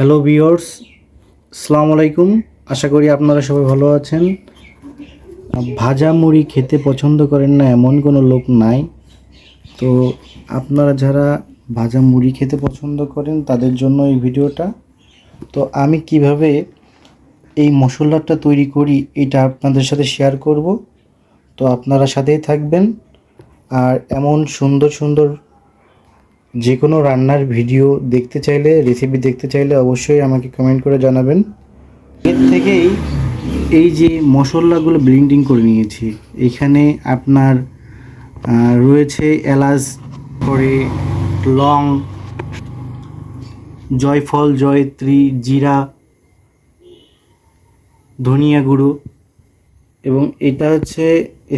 Hello viewers আসসালামু আলাইকুম আশা করি আপনারা সবাই ভালো আছেন। ভাজা মুড়ি খেতে পছন্দ করেন না এমন কোনো লোক নাই। তো আপনারা যারা ভাজা মুড়ি খেতে পছন্দ করেন, তাদের জন্য এই ভিডিওটা। তো আমি কীভাবে এই মশলাটা তৈরি করি, এটা আপনাদের সাথে শেয়ার করব। তো আপনারা সাথেই থাকবেন। আর এমন সুন্দর সুন্দর যে কোনো রান্নার ভিডিও দেখতে চাইলে রেসিপি দেখতে চাইলে অবশ্যই আমাকে কমেন্ট করে জানাবেন। এর থেকেই এই যে মশলাগুলো ব্লেন্ডিং করে নিয়েছি, এখানে আপনার রয়েছে এলাচ, পরে লং, জয়ফল, জয়ত্রী, জিরা, ধনিয়া গুঁড়ো, এবং এটা হচ্ছে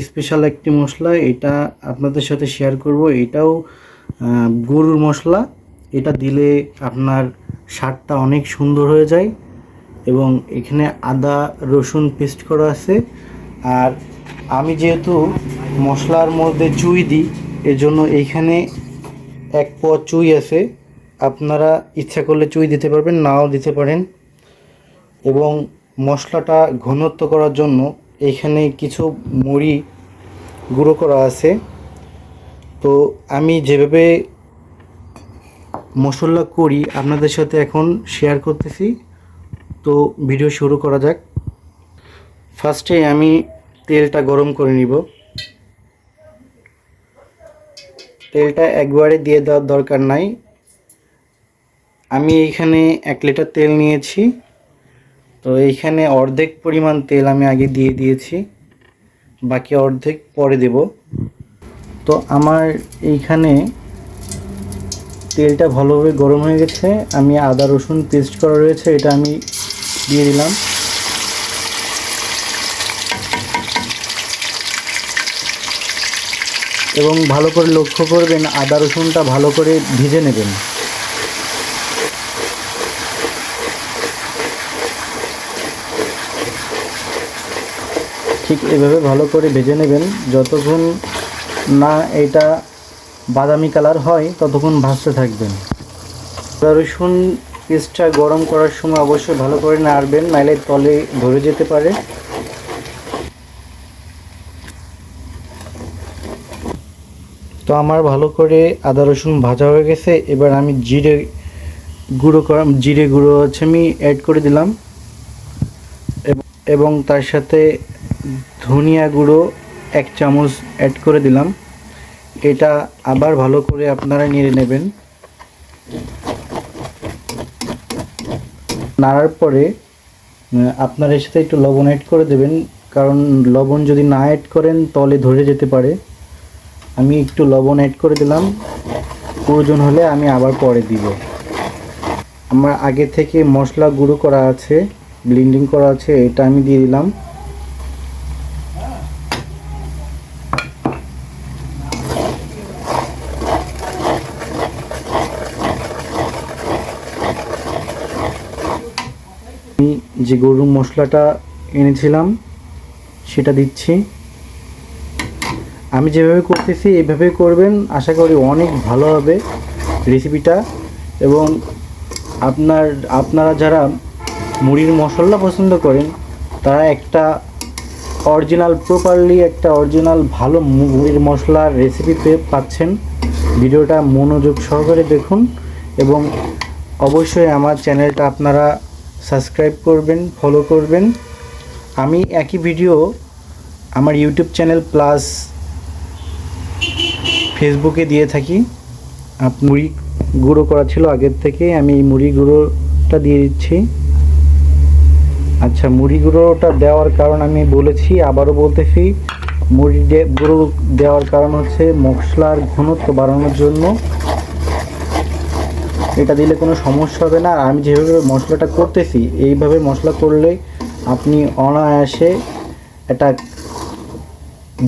স্পেশাল একটি মশলা, এটা আপনাদের সাথে শেয়ার করব। এটাও গরুর মশলা, এটা দিলে আপনার স্বাদটা অনেক সুন্দর হয়ে যায় এবং এখানে আদা, রসুন পেস্ট করা আছে। আর আমি যেহেতু মশলার মধ্যে চুই দিই, এজন্য এইখানে এক পোয়া চুই আছে। আপনারা ইচ্ছা করলে চুই দিতে পারবেন, নাও দিতে পারেন। এবং মশলাটা ঘনত্ব করার জন্য এখানে কিছু মুড়ি গুঁড়ো করা আছে। তো আমি যেভাবে মশলা করি আপনাদের সাথে এখন শেয়ার করতেছি। তো ভিডিও শুরু করা যাক। ফার্স্টে আমি তেলটা গরম করে নিব। তেলটা একবারে দিয়ে দেওয়ার দরকার নাই। আমি এইখানে এক লিটার তেল নিয়েছি। তো এইখানে অর্ধেক পরিমাণ তেল আমি আগে দিয়ে দিয়েছি। বাকি অর্ধেক পরে দেব। তো আমার এইখানে তেলটা ভালোভাবে গরম হয়ে গেছে। আমি আদা রসুন পেস্ট করা রয়েছে, এটা আমি দিয়ে দিলাম। এবং ভালো করে লক্ষ্য করবেন, আদা রসুনটা ভালো করে ভেজে নেবেন। ঠিক এভাবে ভালো করে ভেজে নেবেন। যতক্ষণ এটা বাদামি কালার হয়, ততক্ষণ ভাজতে থাকবেন। রসুন পেস্টটা গরম করার সময় অবশ্যই ভালো করে নাড়বেন, নাইলে তলে ধরে যেতে পারে। তো আমার ভালো করে আদা রসুন ভাজা হয়ে গেছে, এবার আমি জিরে গুঁড়ো করা, জিরে গুঁড়ো হচ্ছে আমি অ্যাড করে দিলাম। এবং তার সাথে ধনিয়া গুঁড়ো এক চামচ অ্যাড করে দিলাম। এটা আবার ভালো করে আপনারা নেড়ে নেবেন। নাড়ার পরে আপনারা এর সাথে একটু লবণ অ্যাড করে দেবেন। কারণ লবণ যদি না অ্যাড করেন তলে ধরে যেতে পারে। আমি একটু লবণ অ্যাড করে দিলাম। প্রয়োজন হলে আমি আবার পরে দিব। আমার আগে থেকে মশলা গুঁড়ো করা আছে ব্লিন্ডিং করা আছে, এটা আমি দিয়ে দিলাম আমি যে গরুর মশলাটা এনেছিলাম, সেটা দিচ্ছি। আমি যেভাবে করতেছি, এইভাবে করবেন। আশা করি অনেক ভালো হবে রেসিপিটা। এবং আপনার, আপনারা যারা মুড়ির মশলা পছন্দ করেন, তারা একটা অরিজিনাল প্রপারলি একটা অরিজিনাল, ভালো মুড়ির মশলার রেসিপি পেয়ে পাচ্ছেন। ভিডিওটা মনোযোগ সহকারে দেখুন। এবং অবশ্যই আমার চ্যানেলটা আপনারা সাবস্ক্রাইব করবেন ফলো করবেন। আমি একই ভিডিও আমার ইউটিউব চ্যানেল প্লাস ফেসবুকে দিয়ে থাকি। মুড়ি গুঁড়ো করা ছিল আগের থেকে, আমি এই মুড়ি গুঁড়োটা দিয়ে দিচ্ছি। আচ্ছা মুড়ি গুঁড়োটা দেওয়ার কারণ আমি বলেছি, আবারও বলতেছি মুড়ি গুঁড়ো দেওয়ার কারণ হচ্ছে মশলার ঘনত্ব বাড়ানোর জন্য এটা দিলে কোনো সমস্যা হবে না। আর আমি যেভাবে মশলাটা করতেছি, এইভাবে মশলা করলে আপনি অনায়াসে একটা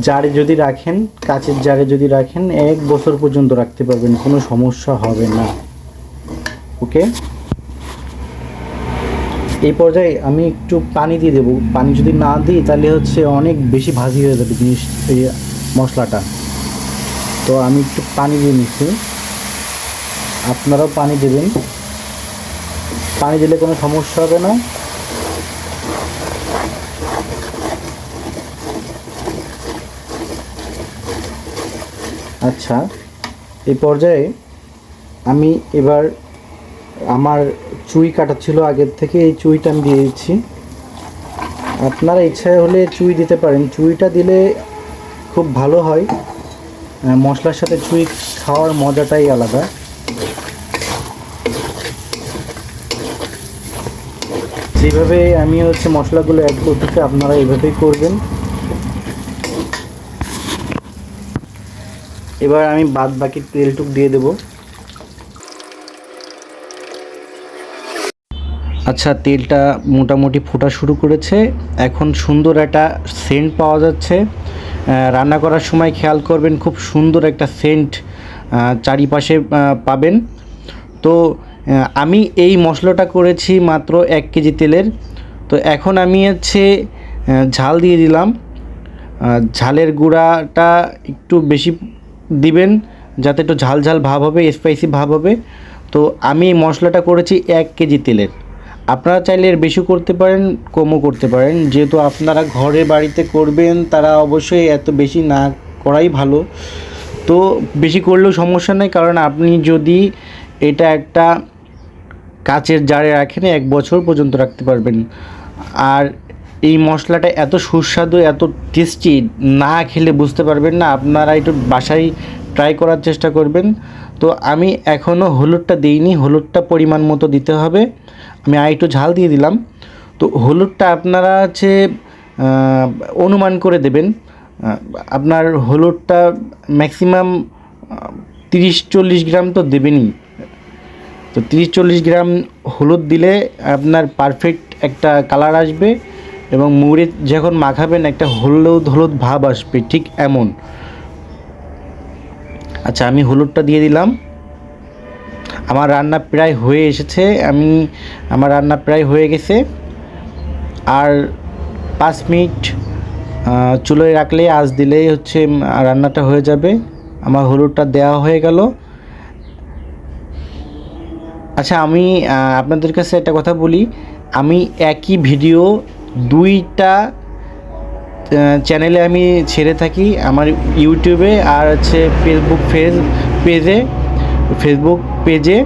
জারে যদি রাখেন, কাচের জারে যদি রাখেন, এক বছর পর্যন্ত রাখতে পারবেন, কোনো সমস্যা হবে না। ওকে? এই পর্যায়ে আমি একটু পানি দিয়ে দেবো। পানি যদি না দিই, তাহলে হচ্ছে অনেক বেশি ভাজি হয়ে যাবে জিনিস, এই মশলাটা। তো আমি একটু পানি দিয়ে নিচ্ছি। আপনারাও পানি দেবেন। পানি দিলে কোনো সমস্যা হবে না। আচ্ছা এই পর্যায়ে আমি এবার আমার চুই কাটা ছিল আগের থেকে, এই চুইটা আমি দিয়ে দিচ্ছি। আপনারা ইচ্ছা হলে চুই দিতে পারেন। চুইটা দিলে খুব ভালো হয়। মশলার সাথে চুই খাওয়ার মজাটাই আলাদা। যেভাবে আমি হচ্ছে মশলাগুলো অ্যাড করতেছি আপনারা এইভাবেই করবেন। এবার আমি বাদ বাকি তেলটুক দিয়ে দেবো। আচ্ছা তেলটা মোটামুটি ফোটা শুরু করেছে। এখন সুন্দর একটা সেন্ট পাওয়া যাচ্ছে। রান্না করার সময় খেয়াল করবেন, খুব সুন্দর একটা সেন্ট চারিপাশে পাবেন। তো আমি এই মশলাটা করেছি মাত্র এক কেজি তেলের। তো এখন আমি হচ্ছে ঝাল দিয়ে দিলাম। ঝালের গুঁড়াটা একটু বেশি দিবেন, যাতে একটু ঝাল ঝাল ভাব হবে স্পাইসি ভাব হবে। তো আমি এই মশলাটা করেছি এক কেজি তেলের। আপনারা চাইলে এর বেশি করতে পারেন, কমও করতে পারেন। যেহেতু আপনারা ঘরে বাড়িতে করবেন, তারা অবশ্যই এত বেশি না করাই ভালো। তো বেশি করলেও সমস্যা নেই, কারণ আপনি যদি এটা একটা কাচের জারে রাখেন, এক বছর পর্যন্ত রাখতে পারবেন। আর এই মশলাটা এত সুস্বাদু, এত টেস্টি না খেলে বুঝতে পারবেন না। আপনারা একটু বাসায় ট্রাই করার চেষ্টা করবেন। তো আমি এখনও হলুদটা দিইনি, হলুদটা পরিমাণ মতো দিতে হবে। আমি আর একটু ঝাল দিয়ে দিলাম। তো হলুদটা আপনারা হচ্ছে অনুমান করে দেবেন। আপনার হলুদটা ম্যাক্সিমাম তিরিশ চল্লিশ গ্রাম তো দেবেনই। তো তিরিশ চল্লিশ গ্রাম হলুদ দিলে আপনার পারফেক্ট একটা কালার আসবে এবং মুড়ে যখন মাখাবেন একটা হলুদ হলুদ ভাব আসবে ঠিক এমন। আচ্ছা আমি হলুদটা দিয়ে দিলাম। আমার রান্না প্রায় হয়ে এসেছে, আমি, আমার রান্না প্রায় হয়ে গেছে। আর পাঁচ মিনিট চুলোয় রাখলে আজ দিলেই হচ্ছে রান্নাটা হয়ে যাবে। আমার হলুদটা দেওয়া হয়ে গেল। আচ্ছা আমি আপনাদের কাছে একটা কথা বলি। আমি একই ভিডিও দুইটা চ্যানেলে আমি ছেড়ে থাকি। আমার ইউটিউবে আর হচ্ছে ফেসবুক ফেজ পেজে ফেসবুক পেজে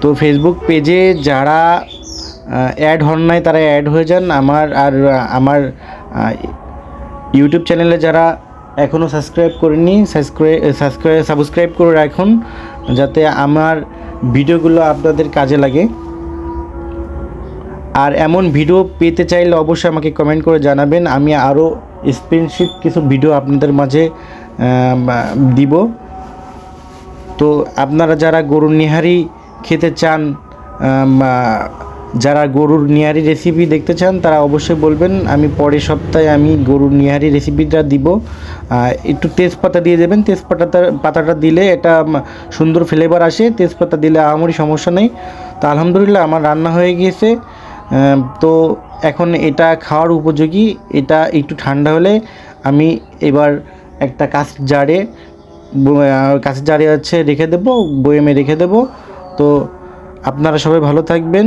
তো ফেসবুক পেজে যারা অ্যাড হন নাই, তারা অ্যাড হয়ে যান। আমার আর আমার ইউটিউব চ্যানেলে যারা এখনও সাবস্ক্রাইব করেনি সাবস্ক্রাইব সাবস্ক্রাইব সাবস্ক্রাইব করে রাখুন। যাতে আমার ভিডিওগুলো আপনাদের কাজে লাগে। আর এমন ভিডিও পেতে চাইলে অবশ্যই আমাকে কমেন্ট করে জানাবেন। আমি আরও স্পেনশিপ কিছু ভিডিও আপনাদের মাঝে দিব। তো আপনারা যারা গরুর নিহারি খেতে চান যারা গরুর নিহারি রেসিপি দেখতে চান, তারা অবশ্যই বলবেন, আমি পরের সপ্তাহে আমি গরুর নিহারি রেসিপিটা দিব। একটু তেজপাতা দিয়ে দেবেন তেজপাতাটা পাতাটা দিলে এটা সুন্দর ফ্লেভার আসে, তেজপাতা দিলে আহামরি সমস্যা নেই। তো আলহামদুলিল্লাহ আমার রান্না হয়ে গিয়েছে। তো এখন এটা খাওয়ার উপযোগী, এটা একটু ঠান্ডা হলে আমি এবার একটা কাঁচ জারে কাঁচের জারে হচ্ছে রেখে দেবো, বয়েমে রেখে দেবো। তো আপনারা সবাই ভালো থাকবেন।